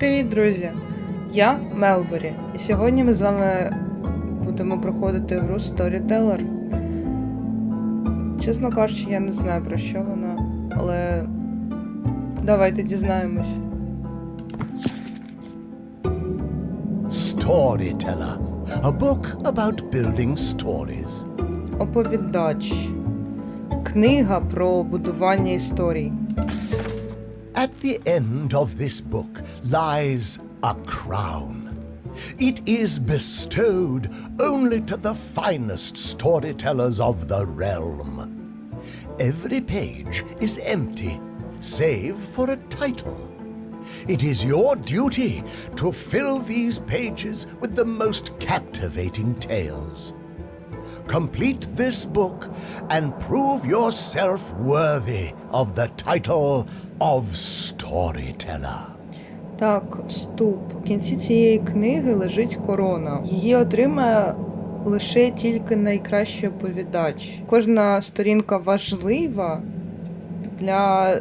Привіт, друзі! Я Мелбері, і сьогодні ми з вами будемо проходити гру Storyteller. Чесно кажучи, я не знаю про що вона, але давайте дізнаємось. Storyteller, a book about building stories. Оповідач. Книга про будування історій. At the end of this book lies a crown. It is bestowed only to the finest storytellers of the realm. Every page is empty, save for a title. It is your duty to fill these pages with the most captivating tales. Complete this book and prove yourself worthy of the title of Storyteller. Так, вступ. В кінці цієї книги лежить корона. Її отримає лише тільки найкращий оповідач. Кожна сторінка важлива для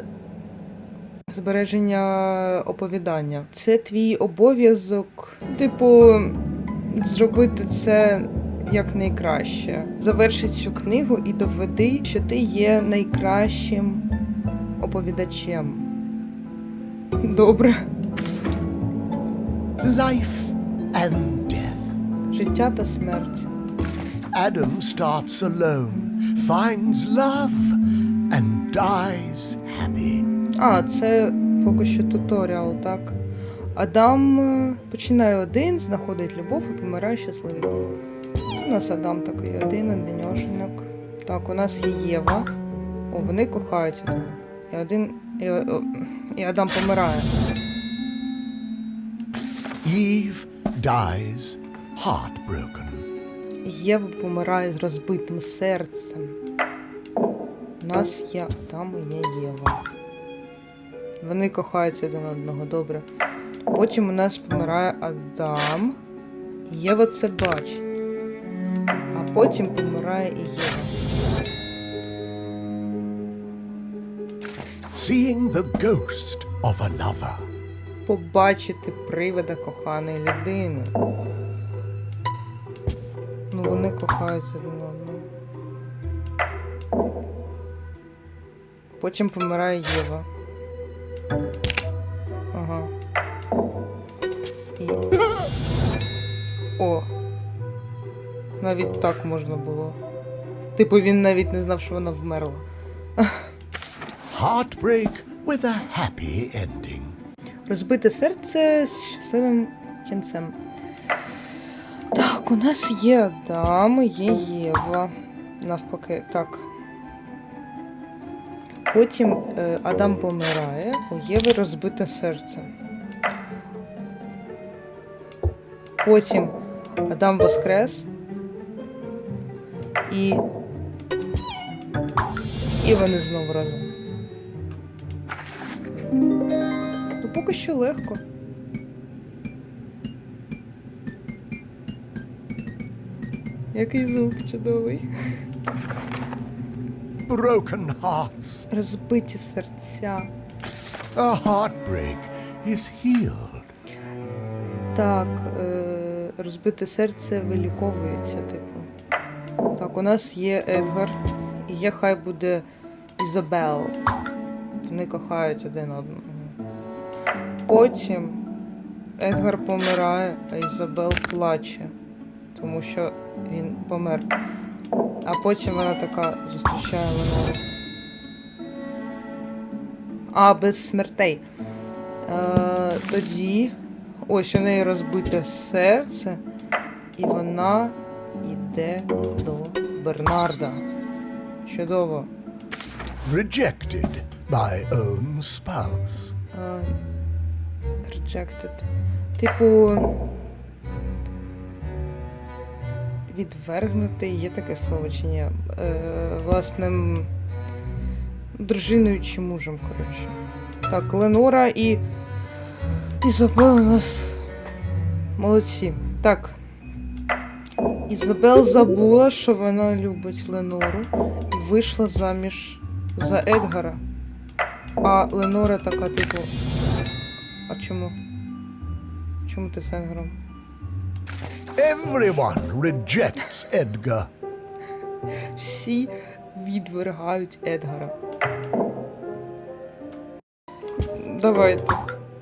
збереження оповідання. Це твій обов'язок, типу, зробити це як найкраще. Заверши цю книгу і доведи, що ти є найкращим оповідачем. Добре. Life and death. Життя та смерть. Adam starts alone, finds love, and dies happy. А, це поки що туторіал, так. Адам е, починає один, знаходить любов і помирає щасливий. У нас Адам такий один, одиньошенок. Так, у нас є Єва. О, вони кохають один. І один. І, і Адам помирає. Eve dies heartbroken. Єва помирає з розбитим серцем. У нас є Адам і є Єва. Вони кохають один одного добре. Потім у нас помирає Адам. Єва це бачить. Потім помирає і Єва. Seeing the ghost of a lover. Побачити привида коханої людини. Ну, вони кохають один одного. Потім помирає Єва. Ага. І... О. Навіть так можна було. Типу він навіть не знав, що вона вмерла. Heartbreak with a happy ending. Розбите серце з щасливим кінцем. Так, у нас є Адам, є Єва. Навпаки, так. Потім е, Адам помирає, у Єви розбите серце. Потім Адам воскрес. І. І вони знову разом. Ну, поки що легко. Який звук чудовий. Broken hearts. Розбиті серця. A heartbreak is healed. Так, е, розбите серце виліковується, типу. Так, у нас є Едгар. І є хай буде Ізабел. Вони кохають один одного. Потім Едгар помирає, а Ізабел плаче, тому що він помер. А потім вона така зустрічає Ленору. А, без смертей. Е, тоді ось у неї розбите серце, і вона йде до Бернарда. Чудово. Rejected by own spouse. Е, Rejected. Типу. Відвергнути є таке слово чи ні? Е, власним дружиною чи мужем, коротше. Так, Ленора і. Ізабел у нас молодці. Так. Ізабел забула, що вона любить Ленору і вийшла заміж за Едгара. А Ленора така, типу. А чому? Чому ти з Едгаром? Everyone rejects Edgar. Всі відвергають Едгара. Давайте.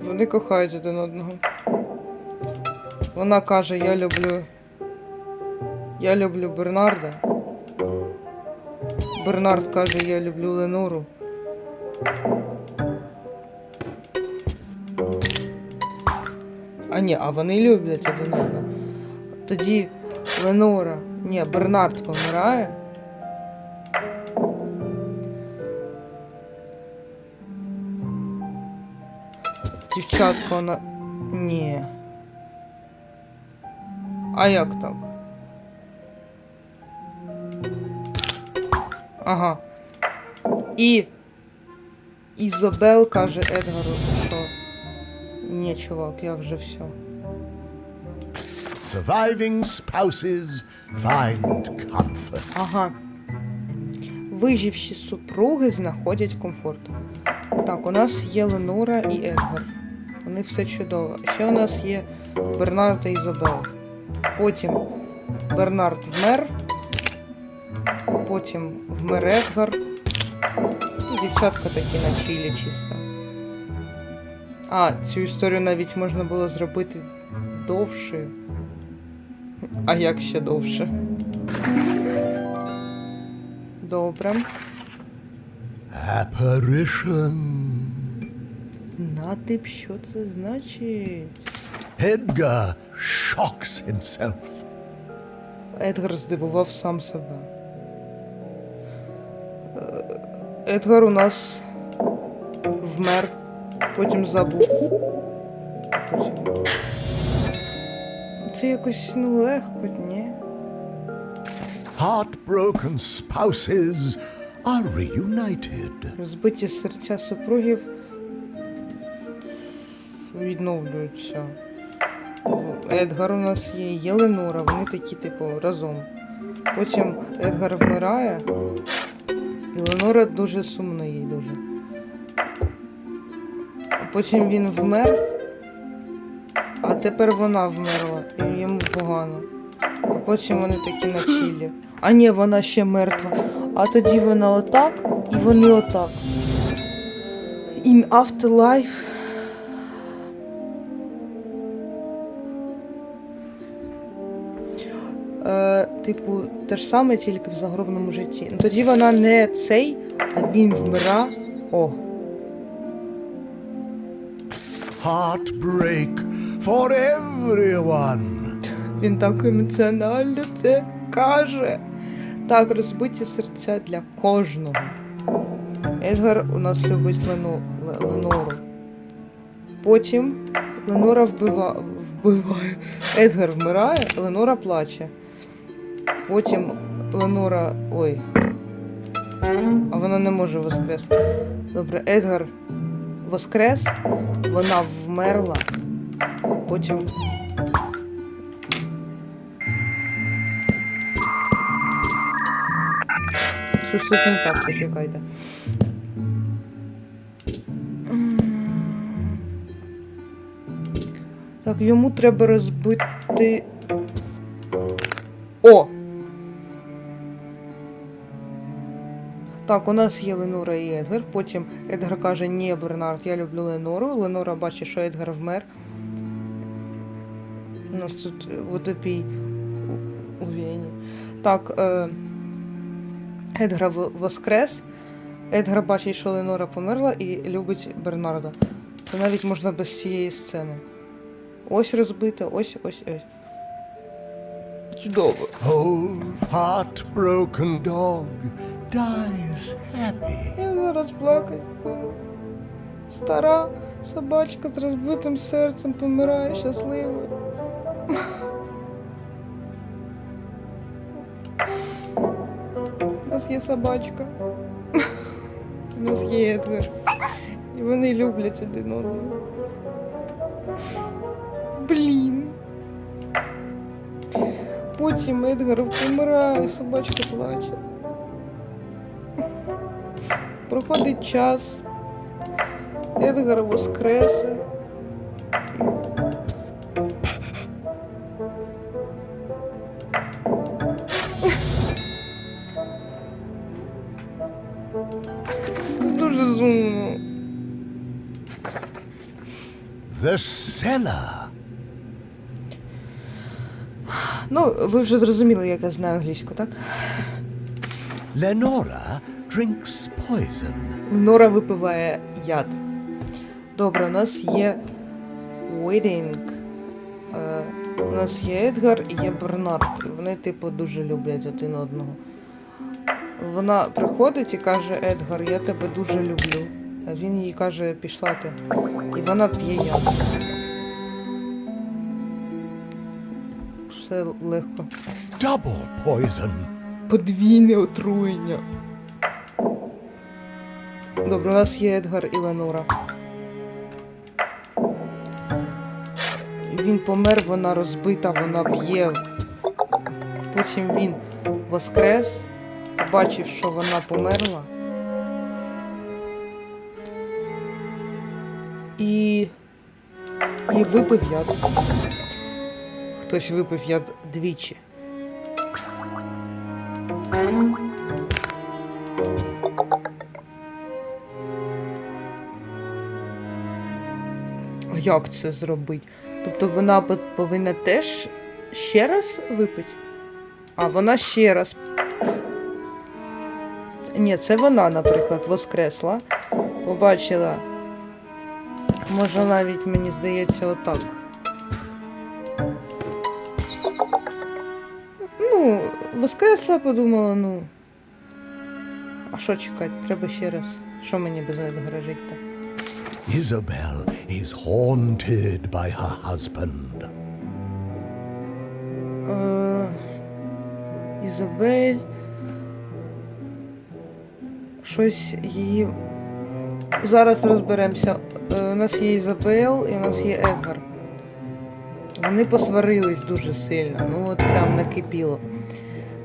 Вони кохають один одного. Вона каже, я люблю. Я люблю Бернарда. Бернард каже, я люблю Ленору. А ні, а вони люблять один одного. Тоді Ленора. Ні, Бернард помирає. Дівчатка, вона. Ні. А як так? Ага. І. Ізобел каже Едгару, що. Ні, чувак, я вже все. Surviving spouses find comfort. Ага. Виживші супруги знаходять комфорт. Так, у нас є Ленора і Едгар. У них все чудово. Ще у нас є Бернард та Ізабел. Потім Бернард вмер. Потім вмер Едгар. І дівчатка такі на чилі чисто. А, цю історію навіть можна було зробити довшою. А як ще довше? Добре. Apparition. Знати б, що це значить. Edgar shocks himself. Едгар здивував сам себе. Едгар у нас вмер, потім забув. Це якось ну легко, ні? Heartbroken spouses are reunited. Розбиті серця супругів відновлюються. Едгар у нас є, є Ленора, вони такі, типу, разом. Потім Едгар вмирає, і Ленора дуже сумно їй дуже. Потім він вмер, а тепер вона вмерла, і йому погано. А потім вони такі на чілі. А ні, вона ще мертва. А тоді вона отак, і вони отак. In afterlife. Типу, те ж саме, тільки в загробному житті. Ну тоді вона не цей, а він вмира. О, Heartbreak for everyone. він так емоціонально це каже. Так, розбиті серця для кожного. Едгар у нас любить Лену, Ленору. Потім Ленора вбива, вбиває. Едгар вмирає, Ленора плаче. Потім Ленора. Ой. А вона не може воскреснути. Добре, Едгар воскрес, вона вмерла, потім Щось тут не так, почекайте. Так, йому треба розбити. О! Так, у нас є Ленора і Едгар. Потім Едгар каже, ні, Бернард, я люблю Ленору. Ленора бачить, що Едгар вмер. У нас тут е, водопій у, Вені. Так, е, Едгар воскрес. Едгар бачить, що Ленора померла і любить Бернарда. Це навіть можна без цієї сцени. Ось розбите, ось, ось, ось. Чудово. Old heartbroken dog dies happy. Я зараз буду. Стара собачка з розбитим серцем помирає щасливою. У нас є собачка. У нас є Едгар. І вони люблять один одного. Блін. Потім Едгар помирає, собачка плаче. Проходить час. Едгар воскресе. Дуже зумно. The Cellar. Ну, ви вже зрозуміли, як я знаю англійську, так? Lenora drinks poison. Нора випиває яд. Добре, у нас є Уейдінг. Е, у нас є Едгар і є Бернард. Вони, типу, дуже люблять один одного. Вона приходить і каже, Едгар, я тебе дуже люблю. А він їй каже, пішла ти. І вона п'є яд. Все легко. Double poison. Подвійне отруєння. Добре, у нас є Едгар і Ленора. Він помер, вона розбита, вона б'є. Потім він воскрес, побачив, що вона померла. І. І випив яд. Хтось випив яд двічі. Як це зробити? Тобто вона повинна теж ще раз випити? А вона ще раз. Ні, це вона, наприклад, воскресла, побачила. Може навіть, мені здається, отак. Ну, воскресла, подумала, ну. А що чекати? Треба ще раз. Що мені без Едгара жити-то? Isabel is haunted by her husband. Е, Ізабель. Щось її. Зараз розберемося. Е, у нас є Ізабел і у нас є Едгар. Вони посварились дуже сильно, ну от прям накипіло.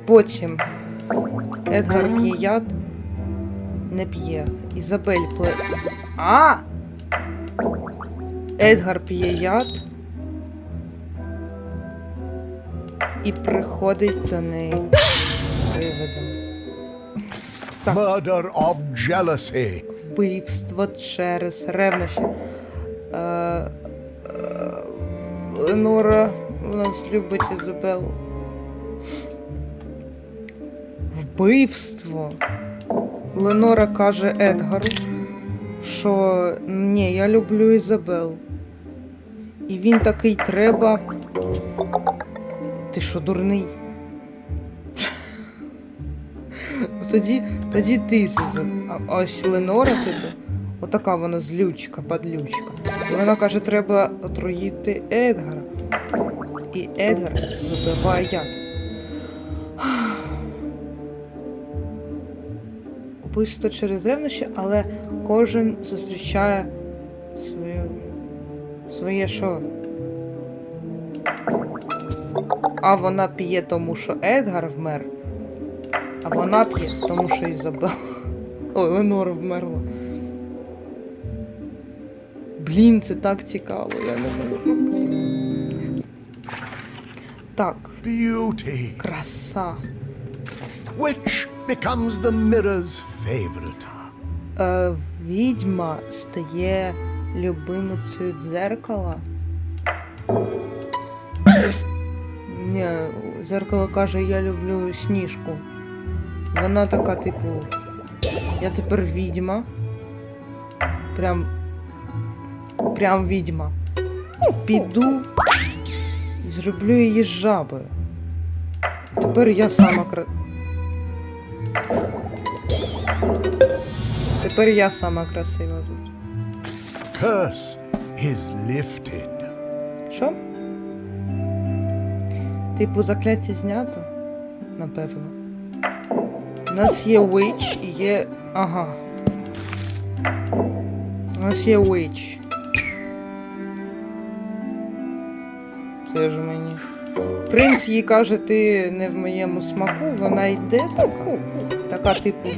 Потім Едгар п'є яд, не п'є. Ізабель пле. А! Едгар п'є яд. І приходить до неї. Так. Murder of jealousy. Вбивство через ревнощі. Е, е, Ленора у нас любить Ізабелу. Вбивство. Ленора каже Едгару, що ні, я люблю Ізабелу. І він такий треба. Ти що, дурний? Тоді, тоді ти а ось Ленора тебе. Отака вона злючка, падлючка. І вона каже, треба отруїти Едгара. І Едгар вибиває яд. Убивство через ревнощі, але кожен зустрічає свою, своє що. А вона п'є тому, що Едгар вмер. А вона п'є, тому що Ізабел. Ой, Ленора вмерла. Блін, це так цікаво, я не можу. Так, Beauty. краса. Which becomes the mirror's favorite. Е, відьма стає любимицею дзеркала. Ні, дзеркало каже, я люблю сніжку. Вона така, типу, я тепер відьма. Прям. Прям відьма. Піду зроблю її жабою. Тепер я сама кра... Тепер я сама красива тут. Curse is lifted. Що? Типу закляття знято? Напевно. У нас є Witch і є. Ага. У нас є Witch. Це ж мені. Принц їй каже, ти не в моєму смаку, вона йде така. Така, типу.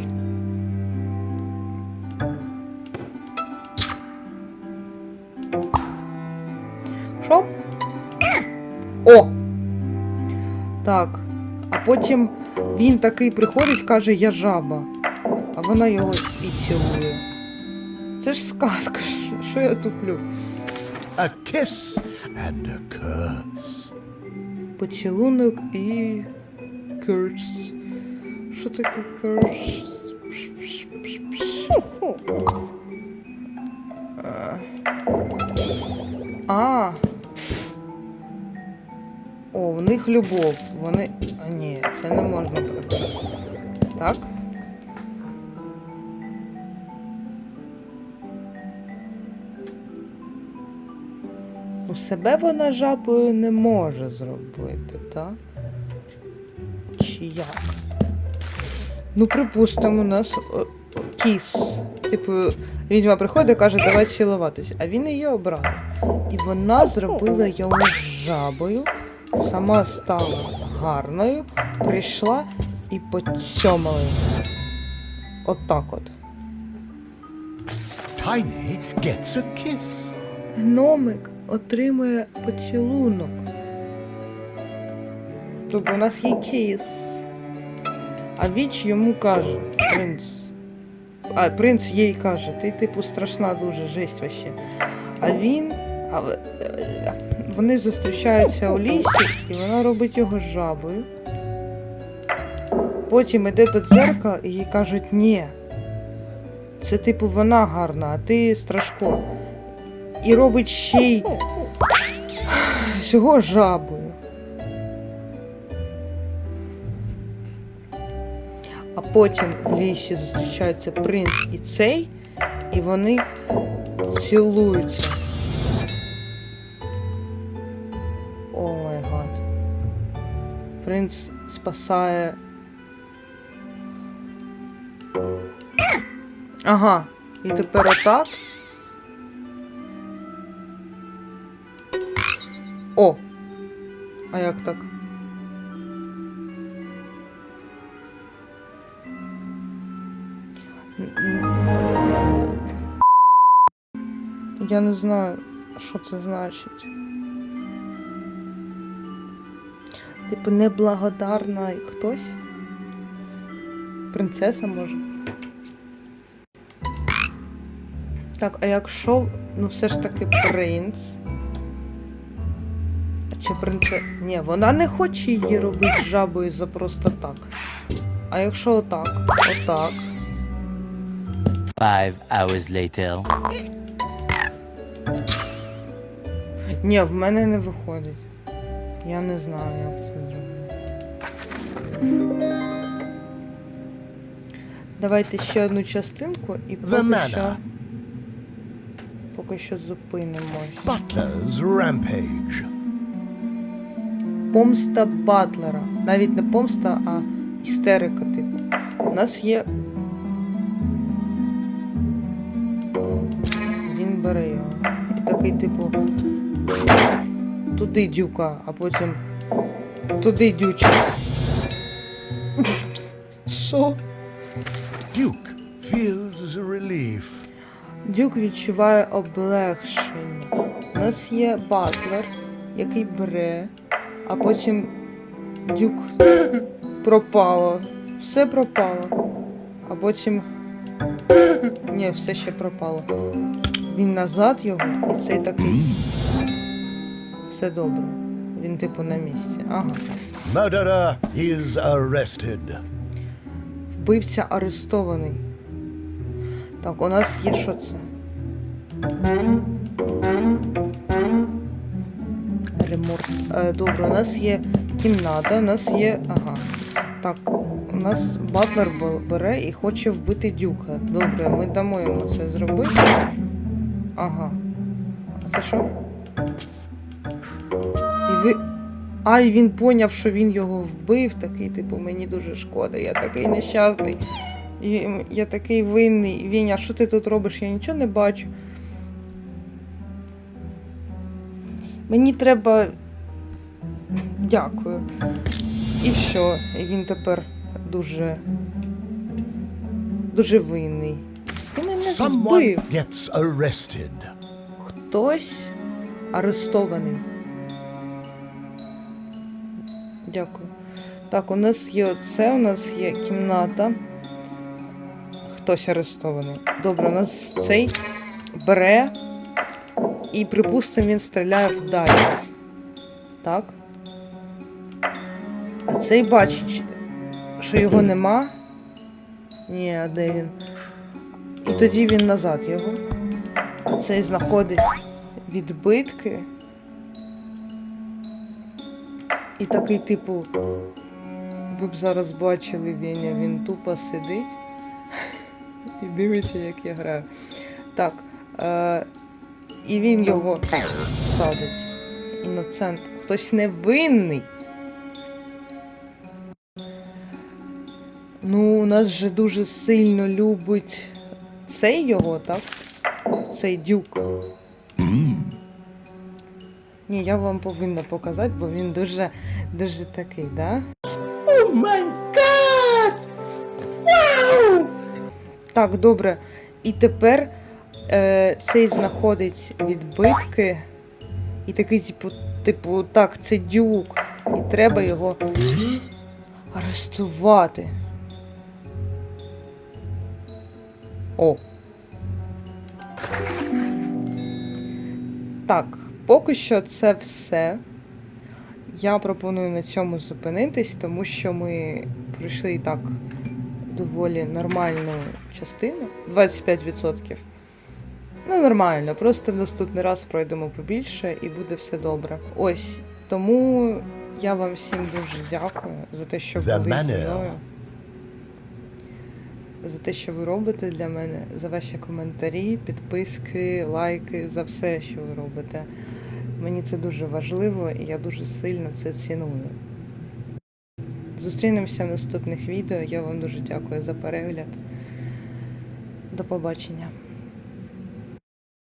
Потім він такий приходить, каже, я жаба. А вона його і цілує. Це ж сказка, що- я туплю. a kiss and a curse. Поцілунок і. Curse. Що таке curse? А. О, в них любов. Вони. А ні, це не можна брати. Так? Ну, себе вона жабою не може зробити, так? Чи як? Ну, припустимо, у нас о, кіс. Типу, відьма приходить і каже, давай цілуватись, а він її обрав. І вона зробила його жабою, сама стала гарною, прийшла і поцьомала. Отак от. Tiny gets a kiss. Гномик отримує поцілунок. Тобто у нас є кейс. А Віч йому каже, принц. А принц їй каже, ти типу страшна дуже жесть вообще. А він. А, е, вони зустрічаються у лісі, і вона робить його жабою. Потім іде до дзеркала і їй кажуть, ні. Це типу вона гарна, а ти страшко і робить ще й всього жабою. А потім в лісі зустрічаються принц і цей, і вони цілуються. Принц спасає. Ага. І тепер отак. О! А як так? Я не знаю, що це значить. Типу, неблагодарна хтось? Принцеса може? Так, а якщо, ну все ж таки принц. А Чи принце. Ні, вона не хоче її робити жабою за просто так. А якщо отак, отак. Five hours later. Ні, в мене не виходить. Я не знаю, як це зробити. Давайте ще одну частинку і поки що. Поки що зупинимось. Rampage. Помста Батлера. Навіть не помста, а істерика, типу. У нас є. Туди дюка, а потім. Туди дюча. Що? Duke feels relief. Дюк відчуває облегшення. У нас є батлер, який бере, а потім дюк пропало. Все пропало. А потім. Ні, все ще пропало. Він назад його, і цей такий. Все добре. Він типу на місці. Ага. Murderer is arrested. Вбивця арестований. Так, у нас є що це? Реморс. Е, добре, у нас є кімната, у нас є. Ага. Так, у нас Батлер бере і хоче вбити дюка. Добре, ми дамо йому це зробити. Ага. А це що? Ви. Ай, він поняв, що він його вбив, такий, типу, мені дуже шкода, я такий нещасний. Я такий винний. Віня, що ти тут робиш? Я нічого не бачу. Мені треба. Дякую. І все. І він тепер дуже. Дуже винний. Ти мене збив. gets. Хтось арестований. Дякую. Так, у нас є оце, у нас є кімната. Хтось арестований. Добре, у нас цей бере І, припустимо, він стріляє вдалі. Так? А цей бачить, що його нема. Ні, а де він? І тоді він назад його. А цей знаходить відбитки. І такий, типу, ви б зараз бачили Веня, він тупо сидить і дивиться, як я граю. Так. Е, і він його садить. Іноцент. Хтось невинний. Ну, у нас же дуже сильно любить цей його, так? Цей дюк. Ні, я вам повинна показати, бо він дуже, дуже такий, да? Oh my god! Так, добре. І тепер е, цей знаходить відбитки. І такий, типу, типу, так, це дюк. І треба його арестувати. О. Так, поки що це все. Я пропоную на цьому зупинитись, тому що ми пройшли і так доволі нормальну частину 25%. Ну, нормально, просто в наступний раз пройдемо побільше і буде все добре. Ось тому я вам всім дуже дякую за те, що були зі мною. За те, що ви робите для мене, за ваші коментарі, підписки, лайки, за все, що ви робите. Мені це дуже важливо і я дуже сильно це ціную. Зустрінемося в наступних відео. Я вам дуже дякую за перегляд. До побачення.